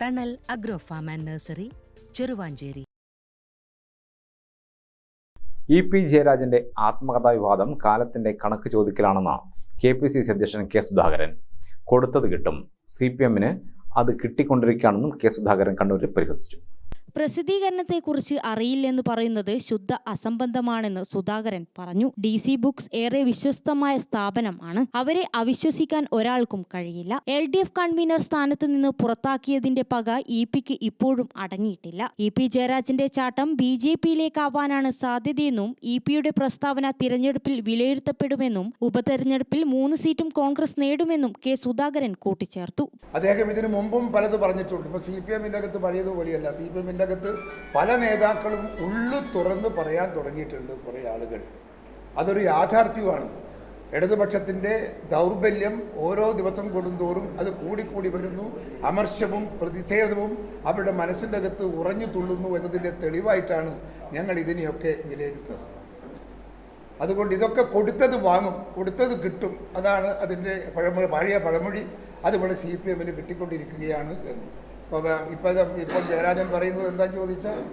Thanal agro farm and nursery Cheruvanchery E P ജയരാജന്റെ ആത്മകഥാ വിവാദം കാലത്തിന്റെ കണക്ക് ചോദിക്കലാണെന്ന് കെ പി സി സി അധ്യക്ഷൻ കെ സുധാകരൻ കൊടുത്തത് കിട്ടും. സി പി എമ്മിന് അത് കിട്ടിക്കൊണ്ടിരിക്കുകയാണെന്നും കെ സുധാകരൻ കണ്ണൂരിൽ പരിഹസിച്ചു. പ്രസിദ്ധീകരണത്തെക്കുറിച്ച് അറിയില്ലെന്ന് പറയുന്നത് ശുദ്ധ അസംബന്ധമാണെന്ന് സുധാകരൻ പറഞ്ഞു. ഡി സി ബുക്സ് ഏറെ വിശ്വസ്തമായ സ്ഥാപനമാണ് അവരെ അവിശ്വസിക്കാൻ ഒരാൾക്കും കഴിയില്ല. എൽ ഡി എഫ് കൺവീനർ സ്ഥാനത്ത് നിന്ന് പുറത്താക്കിയതിന്റെ പക ഇ പിക്ക് ഇപ്പോഴും അടങ്ങിയിട്ടില്ല. ഇ പി ജയരാജന്റെ ചാട്ടം ബി ജെ പിയിലേക്കാവാനാണ് സാധ്യതയെന്നും ഇ പിയുടെ പ്രസ്താവന തിരഞ്ഞെടുപ്പിൽ വിലയിരുത്തപ്പെടുമെന്നും ഉപതെരഞ്ഞെടുപ്പിൽ മൂന്ന് സീറ്റും കോൺഗ്രസ് നേടുമെന്നും കെ സുധാകരൻ കൂട്ടിച്ചേർത്തു. അദ്ദേഹം ഇതിനു മുമ്പും പലത് പറഞ്ഞിട്ടുണ്ട്. ഇപ്പൊ സി പി എമ്മിന്റെ അകത്ത് പഴയതുപോലെയല്ല. സി പി എമ്മിന്റെ അകത്ത് പല നേതാക്കളും ഉള്ളു തുറന്ന് പറയാൻ തുടങ്ങിയിട്ടുണ്ട് കുറേ ആളുകൾ. അതൊരു യാഥാർത്ഥ്യമാണ്. ഇടതുപക്ഷത്തിന്റെ ദൗർബല്യം ഓരോ ദിവസം കൊടുന്തോറും അത് കൂടിക്കൂടി വരുന്നു. അമർഷവും പ്രതിഷേധവും അവരുടെ മനസ്സിന്റെ അകത്ത് ഉറഞ്ഞു തുള്ളുന്നു എന്നതിന്റെ തെളിവായിട്ടാണ് ഞങ്ങൾ ഇതിനെയൊക്കെ വിലയിരുത്തുന്നത്. അതുകൊണ്ട് ഇതൊക്കെ കൊടുത്തത് വാങ്ങും കൊടുത്തത് കിട്ടും. അതാണ് അതിന്റെ പഴമൊഴി പഴയ പഴമൊഴി. അതുപോലെ സി പി എമ്മിന് കിട്ടിക്കൊണ്ടിരിക്കുകയാണ് എന്ന്. ഇപ്പോൾ ഇപ്പോൾ ഇപ്പോൾ ജയരാജൻ പറയുന്നത് എന്താ ചോദിച്ചാൽ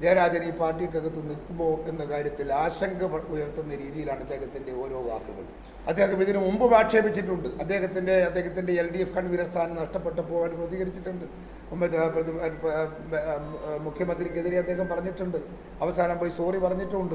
ജയരാജൻ ഈ പാർട്ടിക്കകത്ത് നിൽക്കുമോ എന്ന കാര്യത്തിൽ ആശങ്ക ഉയർത്തുന്ന രീതിയിലാണ് അദ്ദേഹത്തിന്റെ ഓരോ വാക്കുകൾ. അദ്ദേഹം ഇതിനു മുമ്പ് ആക്ഷേപിച്ചിട്ടുണ്ട്. അദ്ദേഹത്തിന്റെ അദ്ദേഹത്തിന്റെ എൽ ഡി എഫ് കൺവീനർ സ്ഥാനം നഷ്ടപ്പെട്ടപ്പോൾ അവർ പ്രതികരിച്ചിട്ടുണ്ട്. മുഖ്യമന്ത്രിക്കെതിരെ അദ്ദേഹം പറഞ്ഞിട്ടുണ്ട്. അവസാനം പോയി സോറി പറഞ്ഞിട്ടുമുണ്ട്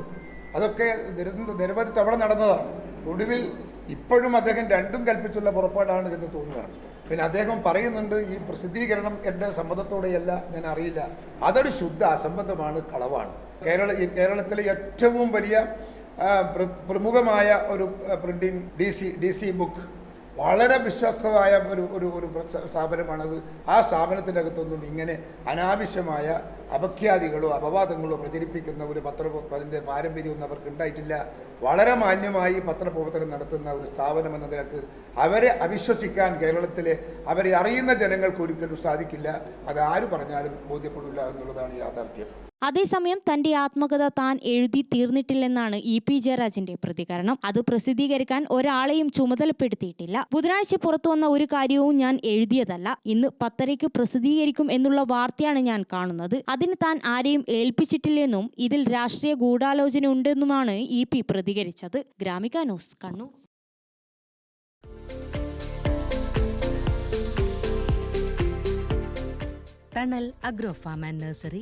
അതൊക്കെ നിര- നിരവധി തവണ നടന്നതാണ്. ഒടുവിൽ ഇപ്പോഴും അദ്ദേഹം രണ്ടും കൽപ്പിച്ചുള്ള പുറപ്പാടാണ് എന്ന് തോന്നുകയാണ്. പിന്നെ അദ്ദേഹം പറയുന്നുണ്ട് ഈ പ്രസിദ്ധീകരണം എന്റെ സമ്മതത്തോടെയല്ല ഞാൻ അറിയില്ല. അതൊരു ശുദ്ധ അസംബന്ധമാണ് കളവാണ്. കേരള കേരളത്തിലെ ഏറ്റവും വലിയ പ്രമുഖമായ ഒരു printing D C D C book വളരെ വിശ്വസ്തമായ ഒരു ഒരു ഒരു സ്ഥാപനമാണത്. ആ സ്ഥാപനത്തിന്റെ അകത്തൊന്നും ഇങ്ങനെ അനാവശ്യമായ അപഖ്യാതികളോ അപവാദങ്ങളോ പ്രചരിപ്പിക്കുന്ന ഒരു പത്ര അതിന്റെ പാരമ്പര്യമൊന്നും അവർക്ക് ഉണ്ടായിട്ടില്ല. വളരെ മാന്യമായി പത്രപ്രവർത്തനം നടത്തുന്ന ഒരു സ്ഥാപനം എന്ന നിലയ്ക്ക് അവരെ അവിശ്വസിക്കാൻ കേരളത്തിലെ അവരെ അറിയുന്ന ജനങ്ങൾക്ക് ഒരിക്കലും സാധിക്കില്ല. അത് ആര് പറഞ്ഞാലും ബോധ്യപ്പെടില്ല എന്നുള്ളതാണ് യാഥാർത്ഥ്യം. അതേസമയം തന്റെ ആത്മകഥ താൻ എഴുതി തീർന്നിട്ടില്ലെന്നാണ് ഇ പി ജയരാജന്റെ പ്രതികരണം. അത് പ്രസിദ്ധീകരിക്കാൻ ഒരാളെയും ചുമതലപ്പെടുത്തിയിട്ടില്ല. ബുധനാഴ്ച പുറത്തു വന്ന ഒരു കാര്യവും ഞാൻ എഴുതിയതല്ല. ഇന്ന് പത്തരയ്ക്ക് പ്രസിദ്ധീകരിക്കും എന്നുള്ള വാർത്തയാണ് ഞാൻ കാണുന്നത്. അതിന് താൻ ആരെയും ഏൽപ്പിച്ചിട്ടില്ലെന്നും ഇതിൽ രാഷ്ട്രീയ ഗൂഢാലോചന ഉണ്ടെന്നുമാണ് ഇ പി പ്രതികരിച്ചത്. Gramika news Kannur. Thanal agro farm and nursery